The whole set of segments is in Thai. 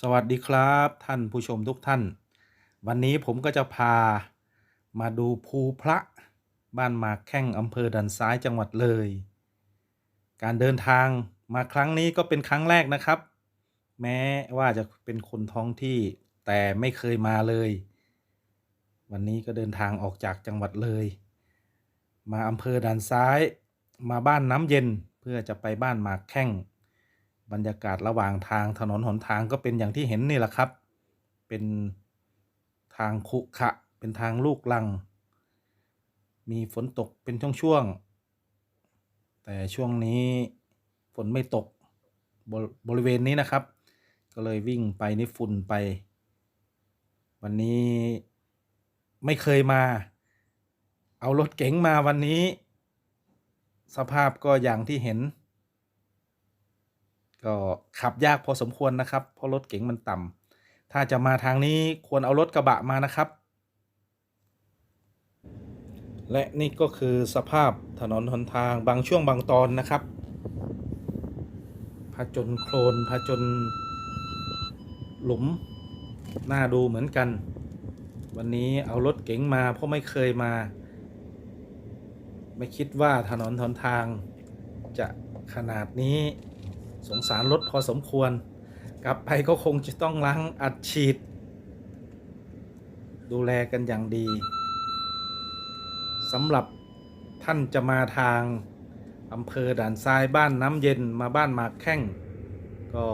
สวัสดีครับท่านผู้ชมทุกท่าน วันนี้ผมก็จะพามาดูภูพระบ้านหมากแข้งอำเภอดันซ้ายจังหวัดเลย การเดินทางมาครั้งนี้ก็เป็นครั้งแรกนะครับ แม้ว่าจะเป็นคนท้องที่แต่ไม่เคยมาเลย วันนี้ก็เดินทางออกจากจังหวัดเลย มาอำเภอด่านซ้าย มาบ้านน้ำเย็นเพื่อจะไปบ้านหมากแข้ง บรรยากาศระหว่างทางถนนหนทางก็เป็นอย่างที่เห็นนี่แหละครับ เป็นทางขรุขะ เป็นทางลูกลัง มีฝนตกเป็นช่วงๆ แต่ช่วงนี้ฝนไม่ตกบบริเวณนี้นะครับ ก็เลยวิ่งไปนี่ฝุ่นไป วันนี้ไม่เคยมา เอารถเก๋งมาวันนี้ สภาพก็อย่างที่เห็น ก็ขับยากพอสมควรนะครับ เพราะรถเก๋งมันต่ำถ้าจะมาทางนี้ควรเอารถกระบะมานะครับ และนี่ก็คือสภาพถนนหนทางบางช่วงบางตอนนะครับผจญโคลนผจญหลุมน่าดูเหมือนกัน วันนี้เอารถเก๋งมาเพราะไม่เคยมา ไม่คิดว่าถนนหนทางจะขนาดนี้ สงสารรถพอสมควร กลับไปก็คงจะต้องล้างอัดฉีด ดูแลกันอย่างดีสำหรับท่านจะมาทางอำเภอด่านทรายบ้านน้ำเย็นมาบ้านหมากแข้งก็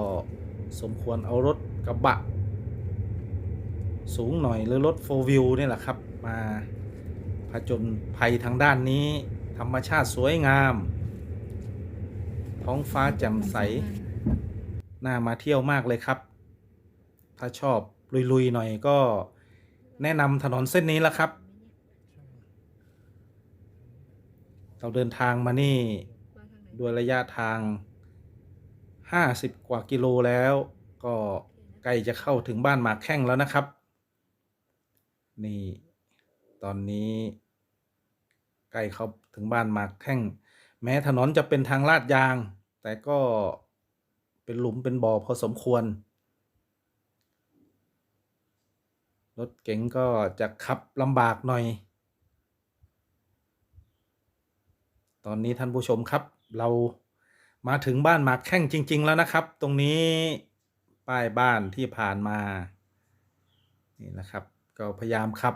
สมควรเอารถกระบะ สูงหน่อยหรือรถโฟวิวนี่แหละครับ มาผจญภัยทางด้านนี้ ธรรมชาติสวยงาม ท้องฟ้าแจ่มใส น่ามาเที่ยวมากเลยครับ ถ้าชอบลุย ๆ หน่อยก็แนะนำถนนเส้นนี้ละครับ เราเดินทางมานี่ด้วยระยะทาง 50 กว่ากิโลแล้ว ก็ใกล้จะเข้าถึงบ้านหมากแข้งแล้วนะครับ นี่ ตอนนี้ใกล้เข้าถึงบ้านหมากแข้ง แม้ถนนจะเป็นทางลาดยาง แต่ก็เป็นหลุมเป็นบ่อพอสมควร รถเก๋งก็จะขับลำบากหน่อย ตอนนี้ท่านผู้ชมครับ เรามาถึงบ้านหมากแข้งจริง ๆ แล้วนะครับ ตรงนี้ป้ายบ้านที่ผ่านมา นี่นะครับ ก็พยายามขับ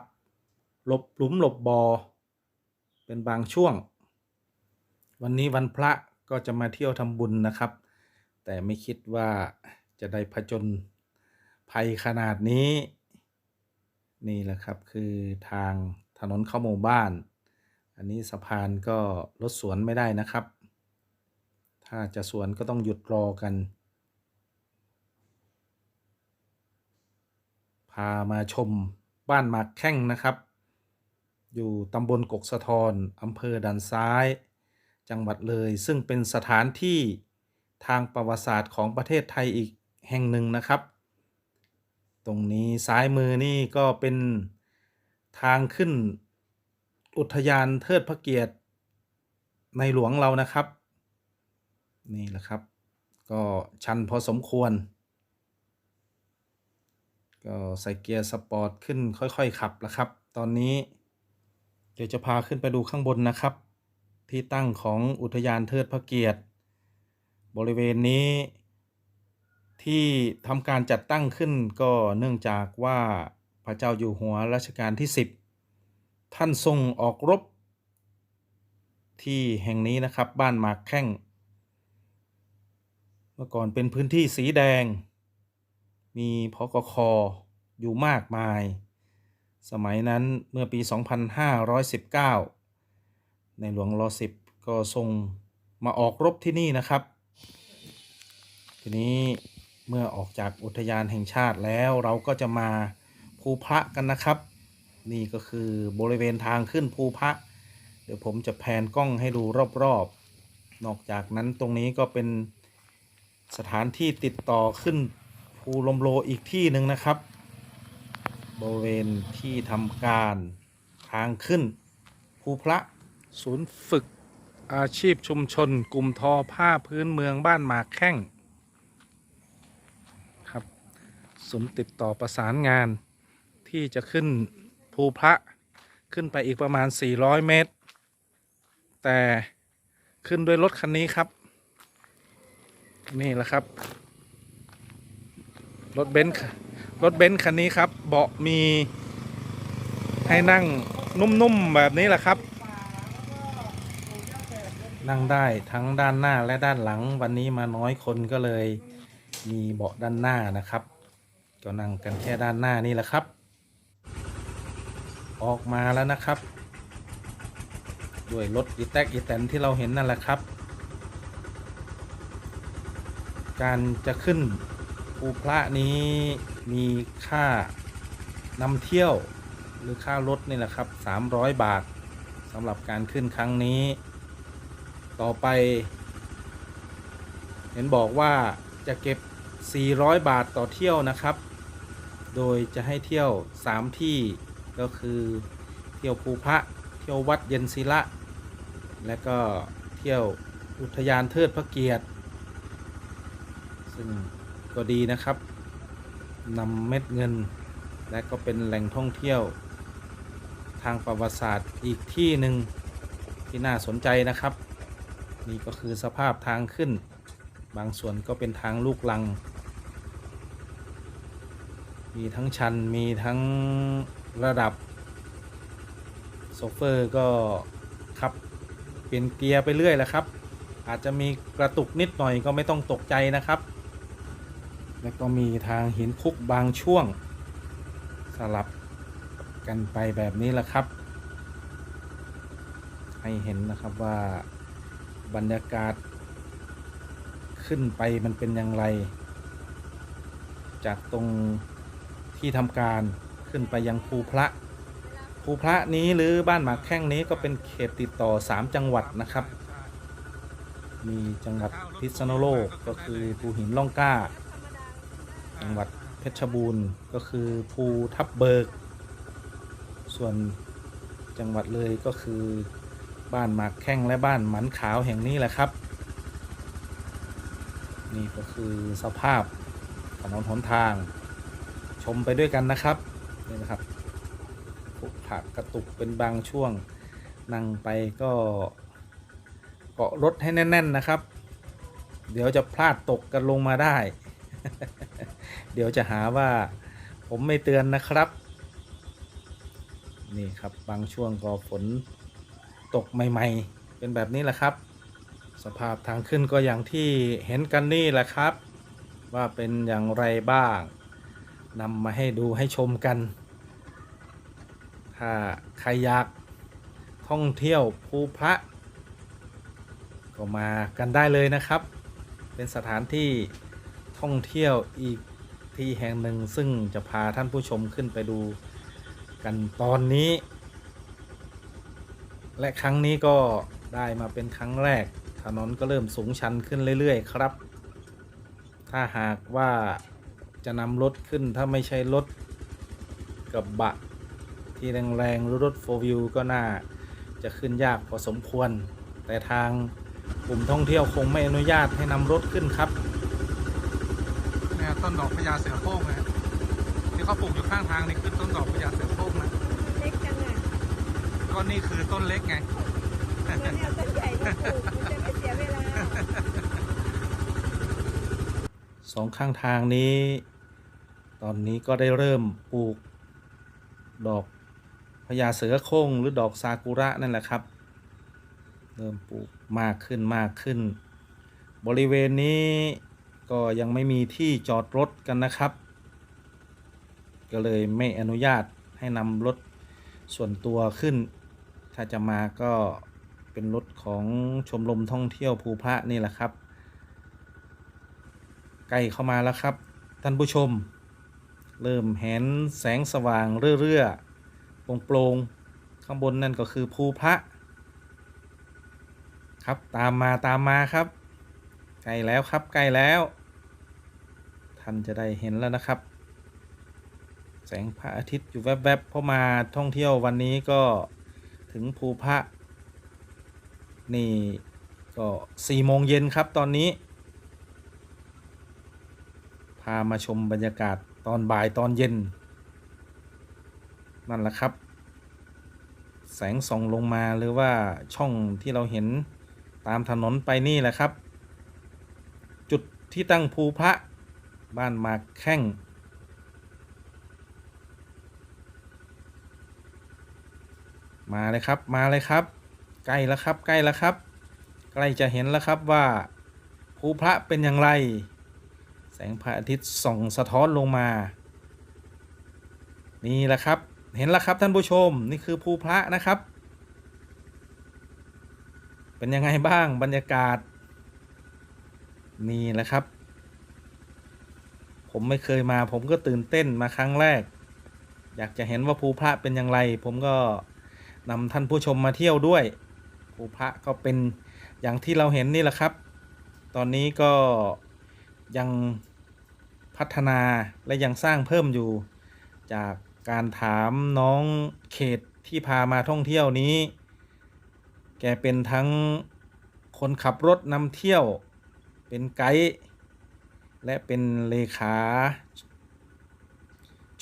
หลบหลุมหลบบอ่อเป็นบางช่วง วันนี้วันพระก็จะมาเที่ยวทำบุญนะครับ แต่ไม่คิดว่าจะได้ผจญภัยขนาดนี้ นี่แหละครับคือทางถนนเข้าหมู่บ้าน อันนี้สะพานก็รถสวนไม่ได้นะครับ ถ้าจะสวนก็ต้องหยุดรอกัน พามาชมบ้านหมากแข้งนะครับ อยู่ตำบลกกสะทอนอำเภอด่านซ้าย จังหวัดเลย ซึ่งเป็นสถานที่ทางประวัติศาสตร์ของประเทศไทยอีกแห่งหนึ่งนะครับ ตรงนี้ซ้ายมือนี่ก็เป็นทางขึ้นอุทยานเทิดพระเกียรติในหลวงเรานะครับ นี่แหละครับ ก็ชันพอสมควร ก็ใส่เกียร์สปอร์ตขึ้นค่อยๆขับแล้วครับ ตอนนี้เดี๋ยวจะพาขึ้นไปดูข้างบนนะครับ ที่ตั้งของอุทยานเทิดพระเกียรติ บริเวณนี้ที่ทำการจัดตั้งขึ้นก็เนื่องจากว่าพระเจ้าอยู่หัวรัชกาลที่ 10 ท่านทรงออกรบ ที่แห่งนี้นะครับบ้านหมากแข้งเมื่อก่อนเป็นพื้นที่สีแดง มีพกคออยู่มากมาย สมัยนั้นเมื่อปี 2519 ในหลวงรอสิบก็ทรงมาออกรบที่นี่นะครับ ทีนี้เมื่อออกจากอุทยานแห่งชาติแล้วเราก็จะมาภูพระกันนะครับ นี่ก็คือบริเวณทางขึ้นภูพระ เดี๋ยวผมจะแพนกล้องให้ดูรอบๆ นอกจากนั้นตรงนี้ก็เป็นสถานที่ติดต่อขึ้นภูลมโลอีกที่หนึ่งนะครับ บริเวณที่ทำการทางขึ้นภูพระ ศูนย์ฝึกอาชีพชุมชน กลุ่มทอผ้าพื้นเมืองบ้านหมากแข้งครับศูนย์ติดต่อประสานงานที่จะขึ้นภูพระขึ้นไปอีกประมาณ 400 เมตร แต่ขึ้นด้วยรถคันนี้ครับ นี่แหละครับ รถเบนซ์รถเบนซ์คันนี้ครับ เบาะมีให้นั่งนุ่ม ๆ แบบนี้แหละครับ นั่งได้ทั้งด้านหน้าและด้านหลัง วันนี้มาน้อยคนก็เลย มีเบาะด้านหน้านะครับ ก็นั่งกันแค่ด้านหน้านี่แหละครับ ออกมาแล้วนะครับ ด้วยรถอีแตกอีแตนที่เราเห็นนั่นแหละครับ การจะขึ้นภูพระนี้มีค่านำเที่ยวหรือค่ารถนี่แหละครับ 300 บาทสำหรับการขึ้นครั้งนี้ ต่อไป เห็นบอกว่าจะเก็บ 400 บาทต่อเที่ยวนะครับ โดยจะให้เที่ยว 3 ที่ก็คือเที่ยวภูพระ เที่ยววัดเย็นศิละ และก็เที่ยวอุทยานเทิดพระเกียรติ ซึ่งก็ดีนะครับนำเม็ดเงิน และก็เป็นแหล่งท่องเที่ยว ทางประวัติศาสตร์อีกที่หนึ่งที่น่าสนใจนะครับ นี่ก็คือสภาพทางขึ้น บางส่วนก็เป็นทางลูกลัง มีทั้งชันมีทั้งระดับโซเฟอร์ก็ขับเปลี่ยนเกียร์ไปเรื่อยแหละครับ อาจจะมีกระตุกนิดหน่อยก็ไม่ต้องตกใจนะครับ แล้วก็มีทางหินคุกบางช่วง สลับกันไปแบบนี้แหละครับ ให้เห็นนะครับว่า บรรยากาศ ขึ้นไปมันเป็นอย่างไร จากตรงที่ทำการขึ้นไปยังภูพระภูพระนี้หรือบ้านหมากแข้งนี้ก็เป็นเขตติดต่อ 3 จังหวัดนะครับ มีจังหวัดพิษณุโลกก็คือภูหินล่องกล้า จังหวัดเพชรบูรณ์ก็คือภูทับเบิก ส่วนจังหวัดเลยก็คือ บ้านหมากแข้งและบ้านหมันขาวแห่งนี้แหละครับ นี่ก็คือสภาพถนนหนทาง ชมไปด้วยกันนะครับนี่นะครับผุผักกระตุกเป็นบางช่วงนั่งไปก็เกาะรถให้แน่น ๆนะครับ เดี๋ยวจะพลาดตกกันลงมาได้ เดี๋ยวจะหาว่าผมไม่เตือนนะครับ นี่ครับบางช่วงก็ฝน ตกใหม่ๆ เป็นแบบนี้แหละครับ สภาพทางขึ้นก็อย่างที่เห็นกันนี่แหละครับ ว่าเป็นอย่างไรบ้างนำมาให้ดูให้ชมกัน ถ้าใครอยากท่องเที่ยวภูพระ ก็มากันได้เลยนะครับ เป็นสถานที่ท่องเที่ยวอีกที่แห่งหนึ่งซึ่งจะพาท่านผู้ชมขึ้นไปดูกันตอนนี้ และครั้งนี้ก็ได้มาเป็นครั้งแรก ถนนก็เริ่มสูงชันขึ้นเรื่อยๆ ครับ ถ้าหากว่าจะนำรถขึ้นถ้าไม่ใช่รถกับบะ ที่แรงๆหรือรถ4ว w ก็น่าจะขึ้นยากพอสมควร แต่ทางกลุ่มท่องเที่ยวคงไม่อนุญาตให้นำรถขึ้นครับเนี่ยต้นดอกพญาเสือโคร่งนะที่เขาปลูกอยู่ข้างทางนี่คือต้นดอกพญาเสือโคร่งนะ เล็กจังอะ ก็นี่คือต้นเล็กไงต้นใหญ่มันจะไม่เสียเวลาสองข้างทางนี้ ตอนนี้ก็ได้เริ่มปลูก ดอกพญาเสือโคร่งหรือดอกซากุระนั่นแหละครับ เริ่มปลูกมากขึ้นมากขึ้น บริเวณนี้ก็ยังไม่มีที่จอดรถกันนะครับ ก็เลยไม่อนุญาตให้นำรถส่วนตัวขึ้น ถ้าจะมาก็เป็นรถของชมรมท่องเที่ยวภูพระนี่แหละครับ ใกล้เข้ามาแล้วครับ ท่านผู้ชม เริ่มเห็นแสงสว่างเรื่อยๆโปร่งๆข้างบนนั่นก็คือภูพระ ครับตามมาตามมาครับใกล้แล้วครับใกล้แล้ว ท่านจะได้เห็นแล้วนะครับ แสงพระอาทิตย์อยู่แวบๆเพราะมาท่องเที่ยววันนี้ก็ ถึงภูพระนี่ก็สี่โมงเย็นครับตอนนี้ พามาชมบรรยากาศตอนบ่ายตอนเย็น นั่นแหละครับ แสงส่องลงมาหรือว่าช่องที่เราเห็นตามถนนไปนี่แหละครับ จุดที่ตั้งภูพระบ้านมาแข้ง มาเลยครับมาเลยครับ ใกล้แล้วครับใกล้แล้วครับ ใกล้จะเห็นแล้วครับว่าภูพระเป็นอย่างไร แสงพระอาทิตย์ส่องสะท้อนลงมา นี่แหละครับเห็นแล้วครับท่านผู้ชมนี่คือภูพระนะครับ เป็นยังไงบ้างบรรยากาศ นี่แหละครับ ผมไม่เคยมา ผมก็ตื่นเต้นมาครั้งแรก อยากจะเห็นว่าภูพระเป็นอย่างไร ผมก็ นำท่านผู้ชมมาเที่ยวด้วยภูพระก็เป็นอย่างที่เราเห็นนี่แหละครับ ตอนนี้ก็ยังพัฒนาและยังสร้างเพิ่มอยู่ จากการถามน้องเขตที่พามาท่องเที่ยวนี้ แกเป็นทั้งคนขับรถนำเที่ยว เป็นไกด์และเป็นเลขา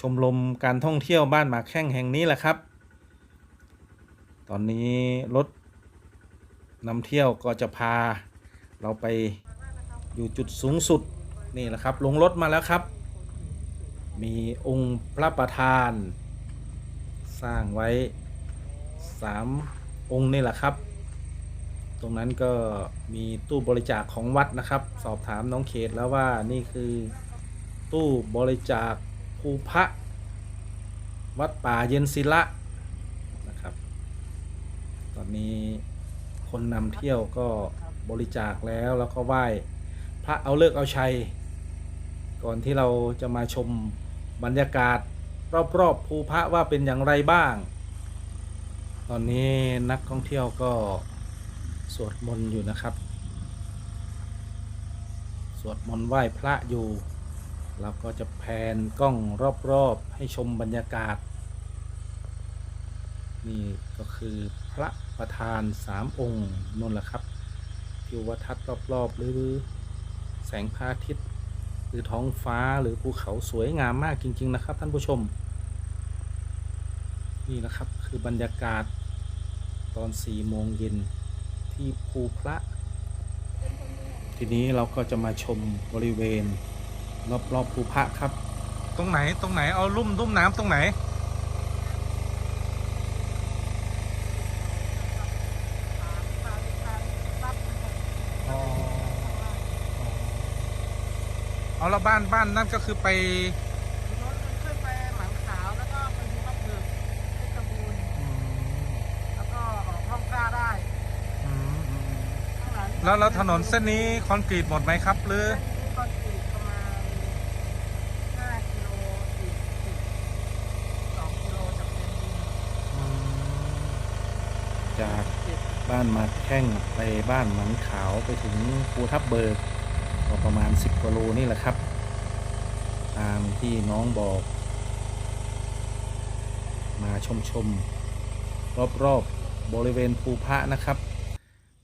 ชมรมการท่องเที่ยวบ้านหมากแข้งแห่งนี้แหละครับ ตอนนี้รถนำเที่ยวก็จะพาเราไปอยู่จุดสูงสุดนี่แหละครับลงรถมาแล้วครับ มีองค์พระประธาน สร้างไว้สามองค์นี่แหละครับ ตรงนั้นก็มีตู้บริจาคของวัดนะครับ สอบถามน้องเขตแล้วว่านี่คือตู้บริจาคภูพระวัดป่าเย็นศิละ อนนี้คนนำเที่ยวก็บริจาคแล้วแล้วก็ไหว้พระเอาเลิกเอาชัย ก่อนที่เราจะมาชมบรรยากาศรอบๆภูพระว่าเป็นอย่างไรบ้าง ตอนนี้นักท่องเที่ยวก็สวดมนต์อยู่นะครับ สวดมนต์ไหว้พระอยู่เราก็จะแพนกล้องรอบๆให้ชมบรรยากาศ นี่ก็คือพระ ประธานสามองค์นั่นแหละครับทิวทัศน์รอบๆหรือแสงพระอาทิตย์ หรือท้องฟ้าหรือภูเขาสวยงามมากจริง ๆ นะครับ ท่านผู้ชม นี่นะครับคือบรรยากาศตอนสี่โมงเย็นที่ภูพระ ทีนี้เราก็จะมาชมบริเวณ รอบๆภูพระครับ ตรงไหนตรงไหนเอาลุ่มลุ่มน้ำตรงไหน เอาละบ้านบ้านนั่นก็คือไปรถมันขึ้นไปหลังขาวแล้วก็ไปดูวัดเบิกเพชรบูรณ์แล้วก็ออกห้องกล้าได้ข้างหลังแล้วแล้วถนนเส้นนี้คอนกรีตหมดไหมครับหรือเส้นนี้คอนกรีตประมาณ5กิโลอีก12กิโลจากเป็นดินจากบ้านมาแข้งไปบ้านหมันขาวไปถึงภูทับเบิกก็ประมาณ 10กิโลนี่แหละครับ ตามที่น้องบอก มาชมชมรอบๆบบริเวณภูพระนะครับ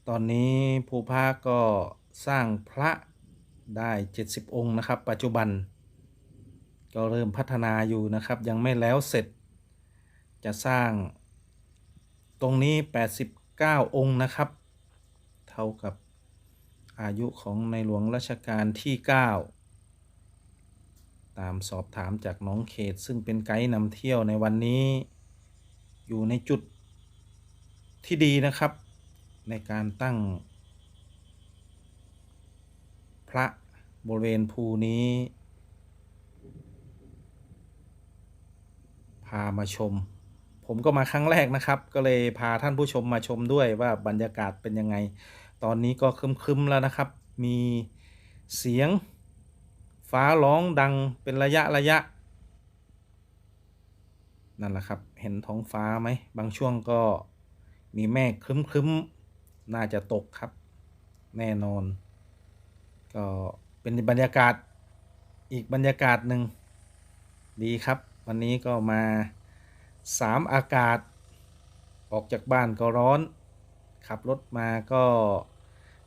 ตอนนี้ภูพระก็สร้างพระได้ 70 องค์นะครับ ปัจจุบัน ก็เริ่มพัฒนาอยู่นะครับ ยังไม่แล้วเสร็จ จะสร้าง ตรงนี้ 89 องค์นะครับ เท่ากับอายุของในหลวงรัชกาลที่ 9 ตามสอบถามจากน้องเขต ซึ่งเป็นไกด์นำเที่ยวในวันนี้ อยู่ในจุดที่ดีนะครับ ในการตั้ง พระบริเวณภูนี้ พามาชม ผมก็มาครั้งแรกนะครับ ก็เลยพาท่านผู้ชมมาชมด้วยว่าบรรยากาศเป็นยังไง ตอนนี้ก็คึมๆแล้วนะครับ มีเสียง ฟ้าร้องดังเป็นระยะระยะ นั่นแหละครับ เห็นท้องฟ้าไหม บางช่วงก็มีเมฆครึ้มๆน่าจะตกครับ แน่นอน ก็เป็นบรรยากาศอีกบรรยากาศหนึ่งดีครับ วันนี้ก็มาสามอากาศ ออกจากบ้านก็ร้อน ขับรถมาก็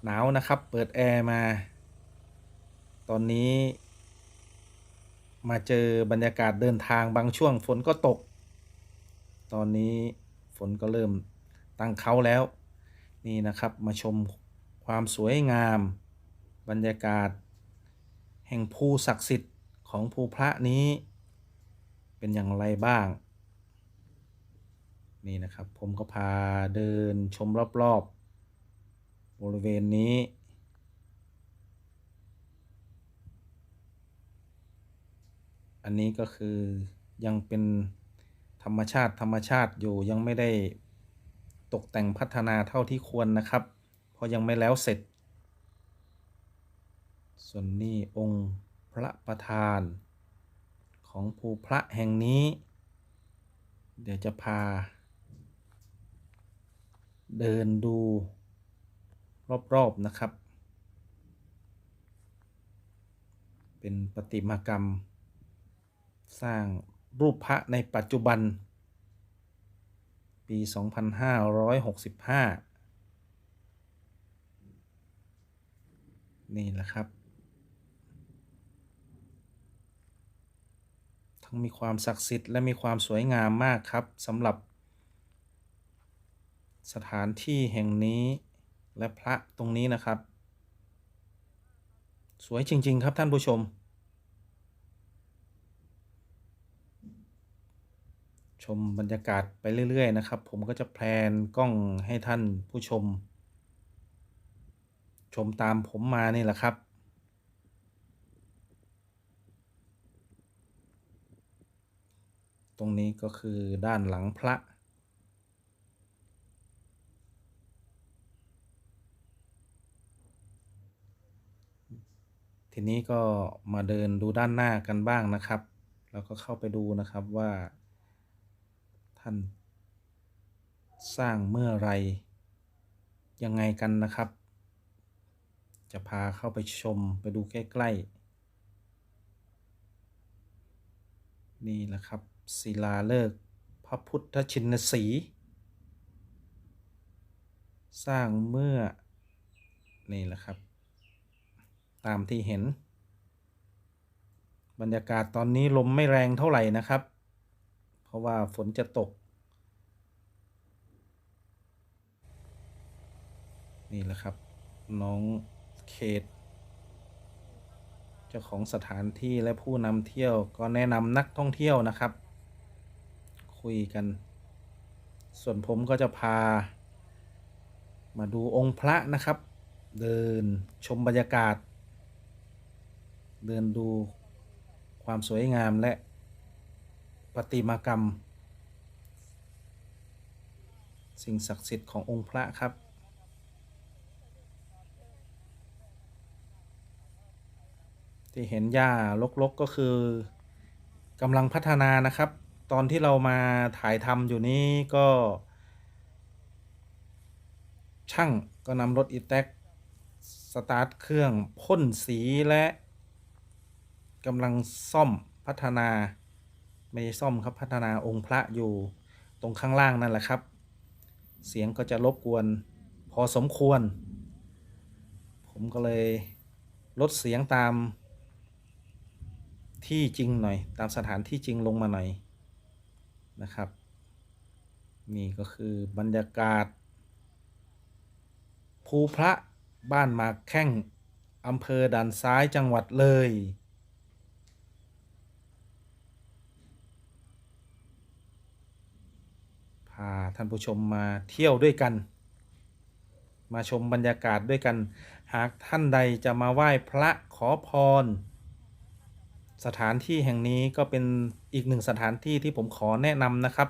หนาวนะครับ เปิดแอร์มา ตอนนี้ มาเจอบรรยากาศเดินทางบางช่วงฝนก็ตก ตอนนี้ฝนก็เริ่มตั้งเขาแล้ว นี่นะครับมาชมความสวยงาม บรรยากาศ แห่งภูศักดิ์สิทธิ์ของภูพระนี้ เป็นอย่างไรบ้าง นี่นะครับผมก็พาเดินชมรอบๆบริเวณนี้ อันนี้ก็คือยังเป็นธรรมชาติธรรมชาติอยู่ยังไม่ได้ตกแต่งพัฒนาเท่าที่ควรนะครับ เพราะยังไม่แล้วเสร็จ ส่วนนี้องค์พระประธาน ของภูพระแห่งนี้ เดี๋ยวจะพา เดินดูรอบๆนะครับ เป็นประติมากรรม สร้างรูปพระในปัจจุบัน ปี 2565 นี่แหละครับ ทั้งมีความศักดิ์สิทธิ์และมีความสวยงามมากครับสำหรับ สถานที่แห่งนี้และพระตรงนี้นะครับ สวยจริง ๆ ครับท่านผู้ชม ชมบรรยากาศไปเรื่อย ๆ นะครับ ผมก็จะแพลนกล้องให้ท่านผู้ชม ชมตามผมมานี่แหละครับตรงนี้ก็คือด้านหลังพระ ทีนี้ก็มาเดินดูด้านหน้ากันบ้างนะครับ แล้วก็เข้าไปดูนะครับว่า ท่าน สร้างเมื่อไรยังไงกันนะครับ จะพาเข้าไปชมไปดูใกล้ ๆ นี่แหละครับศิลาฤกษ์พระพุทธชินสี สร้างเมื่อ นี่แหละครับ ตามที่เห็น บรรยากาศตอนนี้ลมไม่แรงเท่าไหร่นะครับ ราะว่าฝนจะตก นี่แหละครับ น้องเขต เจ้าของสถานที่และผู้นำเที่ยวก็แนะนำนักท่องเที่ยวนะครับ คุยกัน ส่วนผมก็จะพา มาดูองค์พระนะครับ เดินชมบรรยากาศ เดินดูความสวยงามและ ประติมากรรม สิ่งศักดิ์สิทธิ์ขององค์พระครับ ที่เห็นหญ้ารกๆก็คือกำลังพัฒนานะครับ ตอนที่เรามาถ่ายทำอยู่นี้ก็ ช่างก็นำรถอีแท็กสตาร์ทเครื่องพ่นสีและกำลังซ่อมพัฒนา ไม่ใช่ซ่อมครับพัฒนาองค์พระอยู่ตรงข้างล่างนั่นแหละครับ เสียงก็จะรบกวนพอสมควร ผมก็เลยลดเสียงตามที่จริงหน่อย ตามสถานที่จริงลงมาหน่อยนะครับ นี่ก็คือบรรยากาศ ภูพระบ้านมาแข้งอำเภอด่านซ้ายจังหวัดเลย พาท่านผู้ชมมาเที่ยวด้วยกัน มาชมบรรยากาศด้วยกัน หากท่านใดจะมาไหว้พระขอพร สถานที่แห่งนี้ก็เป็นอีกหนึ่งสถานที่ที่ผมขอแนะนำนะครับ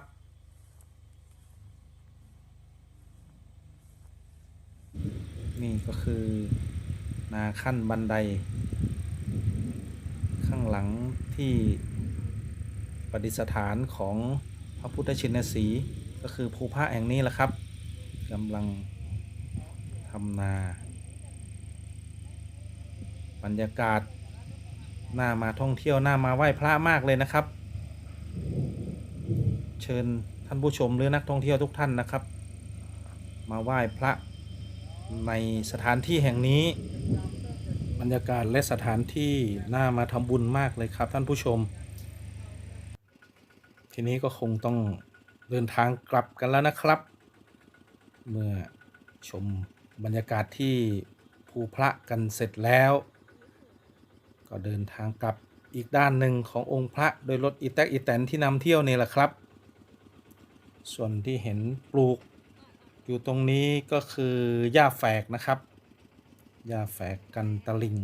นี่ก็คือนาขั้นบันได ข้างหลังที่ประดิษฐานของพระพุทธชินสีห์ ก็คือภูพระแห่งนี้แหละครับกำลังทำนา บรรยากาศน่ามาท่องเที่ยวน่ามาไหว้พระมากเลยนะครับ เชิญท่านผู้ชมหรือนักท่องเที่ยวทุกท่านนะครับ มาไหว้พระในสถานที่แห่งนี้บบรรยากาศและสถานที่น่ามาทำบุญมากเลยครับท่านผู้ชม ทีนี้ก็คงต้อง เดินทางกลับกันแล้วนะครับ เมื่อชมบรรยากาศที่ภูพระกันเสร็จแล้ว ก็เดินทางกลับอีกด้านหนึ่งขององค์พระโดยรถอีแตกอีแตนที่นำเที่ยวนี่แหละครับ ส่วนที่เห็นปลูกอยู่ตรงนี้ก็คือหญ้าแฝกนะครับหญ้าแฝกกันตะลิง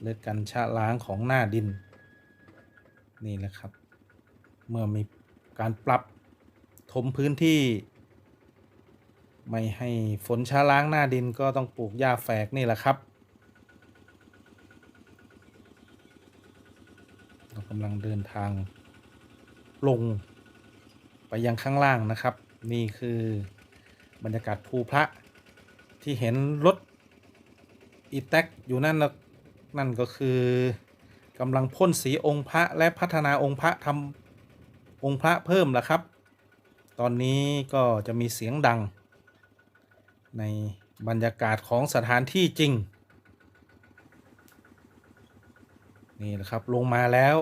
หรือกันชะล้างของหน้าดิน นี่แหละครับ เมื่อมีการปรับ ถมพื้นที่ ไม่ให้ฝนช้าล้างหน้าดินก็ต้องปลูกหญ้าแฝกนี่แหละครับ เรากำลังเดินทางลงไปยังข้างล่างนะครับ นี่คือบรรยากาศภูพระที่เห็นรถอีแท็กอยู่นั่นนะนั่นก็คือกำลังพ่นสีองค์พระและพัฒนาองค์พระทำองค์พระเพิ่มแล้วครับ ตอนนี้ก็จะมีเสียงดัง ในบรรยากาศของสถานที่จริง นี่แหละครับลงมาแล้ว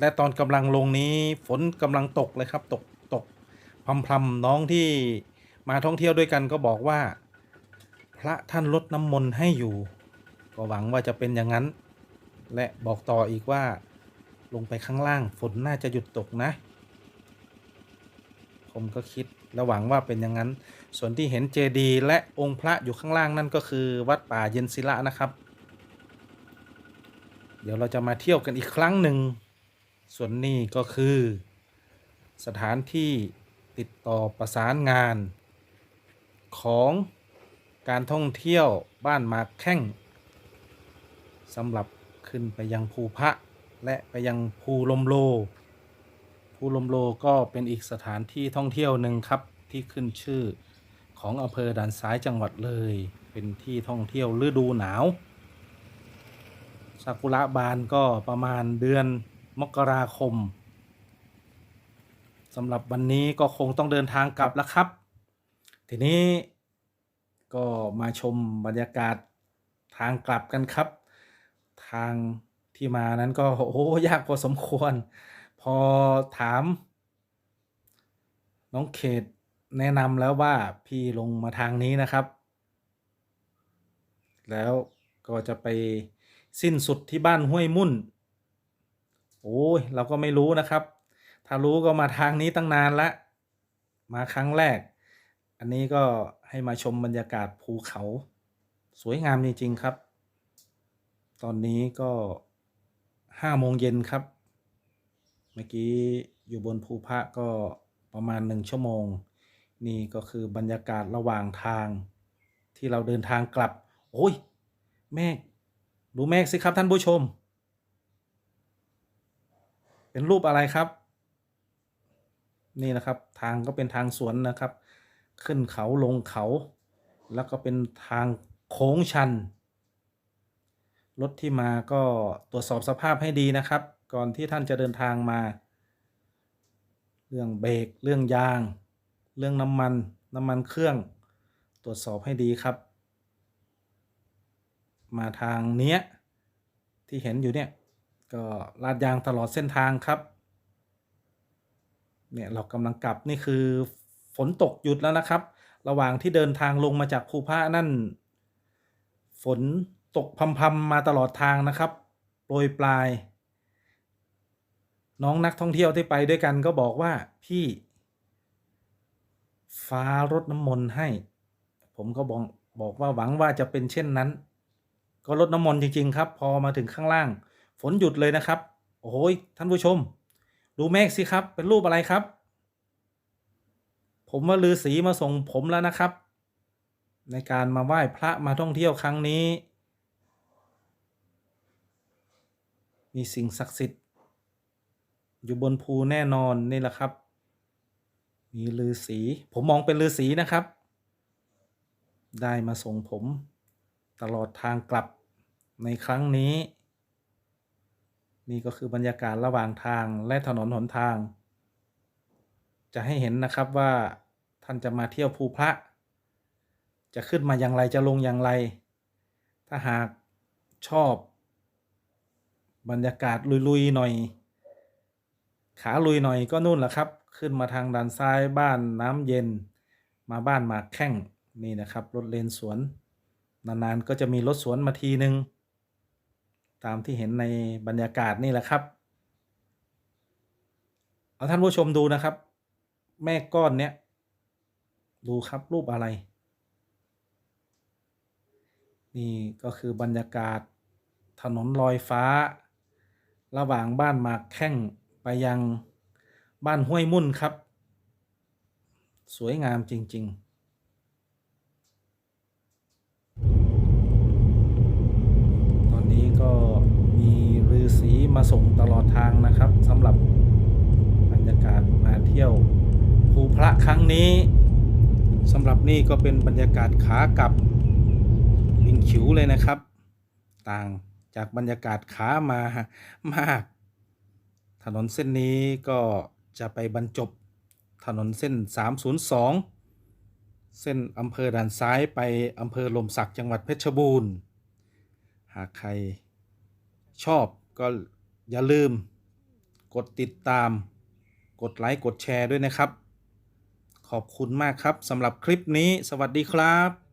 และตอนกำลังลงนี้ฝนกำลังตกเลยครับตกตกพรำพรำน้องที่มาท่องเที่ยวด้วยกันก็บอกว่า พระท่านลดน้ำมนต์ให้อยู่ ก็หวังว่าจะเป็นอย่างนั้น และบอกต่ออีกว่า ลงไปข้างล่างฝนน่าจะหยุดตกนะ มก็คิดและหวังว่าเป็นอย่างนั้น ส่วนที่เห็นเจดีย์และองค์พระอยู่ข้างล่างนั่นก็คือวัดป่าเย็นศิลานะครับ เดี๋ยวเราจะมาเที่ยวกันอีกครั้งหนึ่ง ส่วนนี้ก็คือ สถานที่ติดต่อประสานงาน ของการท่องเที่ยวบ้านมาแข้งสำหรับขึ้นไปยังภูพระและไปยังภูลมโล ภูลมโลก็เป็นอีกสถานที่ท่องเที่ยวหนึ่งครับที่ขึ้นชื่อของอำเภอด่านซ้ายจังหวัดเลย เป็นที่ท่องเที่ยวฤดูหนาวซากุระบานก็ประมาณเดือนมกราคมสำหรับวันนี้ก็คงต้องเดินทางกลับแล้วครับ ทีนี้ก็มาชมบรรยากาศทางกลับกันครับ ทางที่มานั้นก็โอ้โหยากพอสมควร พอถาม น้องเขตแนะนำแล้วว่าพี่ลงมาทางนี้นะครับ แล้วก็จะไปสิ้นสุดที่บ้านห้วยมุ่น โอ้ยเราก็ไม่รู้นะครับ ถ้ารู้ก็มาทางนี้ตั้งนานละ มาครั้งแรก อันนี้ก็ให้มาชมบรรยากาศภูเขา สวยงามจริง ๆ ครับ ตอนนี้ก็ห้าโมงเย็นครับ เมื่อกี้อยู่บนภูพระก็ประมาณหนึ่งชั่วโมง นี่ก็คือบรรยากาศระหว่างทางที่เราเดินทางกลับ โอ้ยเมฆดูเมฆสิครับท่านผู้ชม เป็นรูปอะไรครับ นี่นะครับทางก็เป็นทางสวนนะครับ ขึ้นเขาลงเขา แล้วก็เป็นทางโค้งชันรถที่มาก็ตรวจสอบสภาพให้ดีนะครับ ก่อนที่ท่านจะเดินทางมา เรื่องเบรกเรื่องยาง เรื่องน้ำมัน น้ำมันเครื่อง ตรวจสอบให้ดีครับ มาทางเนี้ย ที่เห็นอยู่เนี่ย ก็ลาดยางตลอดเส้นทางครับ เนี่ยเรากำลังกลับนี่คือฝนตกหยุดแล้วนะครับ ระหว่างที่เดินทางลงมาจากภูพระนั่น ฝนตกพำๆมาตลอดทางนะครับ โปรยปลาย น้องนักท่องเที่ยวที่ไปด้วยกันก็บอกว่าพี่ ฟ้ารดน้ำมนต์ให้ ผมก็บอกบอกว่าหวังว่าจะเป็นเช่นนั้น ก็รดน้ำมนต์จริง ๆ ครับ พอมาถึงข้างล่าง ฝนหยุดเลยนะครับ โอ้ยท่านผู้ชม ดูเมฆสิครับ เป็นรูปอะไรครับ ผมว่าลือสีมาส่งผมแล้วนะครับ ในการมาไหว้พระมาท่องเที่ยวครั้งนี้ มีสิ่งศักดิ์สิทธิ์ อยู่บนภูแน่นอนนี่แหละครับ มีลือสีผมมองเป็นลือสีนะครับ ได้มาส่งผมตลอดทางกลับในครั้งนี้ นี่ก็คือบรรยากาศระหว่างทางและถนนหนทาง จะให้เห็นนะครับว่าท่านจะมาเที่ยวภูพระ จะขึ้นมาอย่างไรจะลงอย่างไร ถ้าหากชอบบรรยากาศลุยๆหน่อย ขาลุยหน่อยก็นู่นแหละครับ ขึ้นมาทางด้านซ้ายบ้านน้ำเย็น มาบ้านหมากแข้งนี่นะครับรถเลนสวน นานๆก็จะมีรถสวนมาทีนึง ตามที่เห็นในบรรยากาศนี่แหละครับ เอาท่านผู้ชมดูนะครับ แม่ก้อนเนี้ยดูครับรูปอะไร นี่ก็คือบรรยากาศถนนลอยฟ้า ระหว่างบ้านหมากแข้ง ไปยังบ้านห้วยมุ่นครับ สวยงามจริงๆตอนนี้ก็มีฤาษีมาส่งตลอดทางนะครับสำหรับบรรยากาศมาเที่ยวภูพระครั้งนี้สำหรับนี่ก็เป็นบรรยากาศขากลับวิงขิวเลยนะครับ ต่างจากบรรยากาศขามามาก ถนนเส้นนี้ก็จะไปบรรจบถนนเส้น 302 เส้นอำเภอด่านซ้ายไปอำเภอลมศักดิ์จังหวัดเพชรบูรณ์ หากใครชอบก็อย่าลืม กดติดตาม กดไลค์ กดแชร์ด้วยนะครับ ขอบคุณมากครับสำหรับคลิปนี้ สวัสดีครับ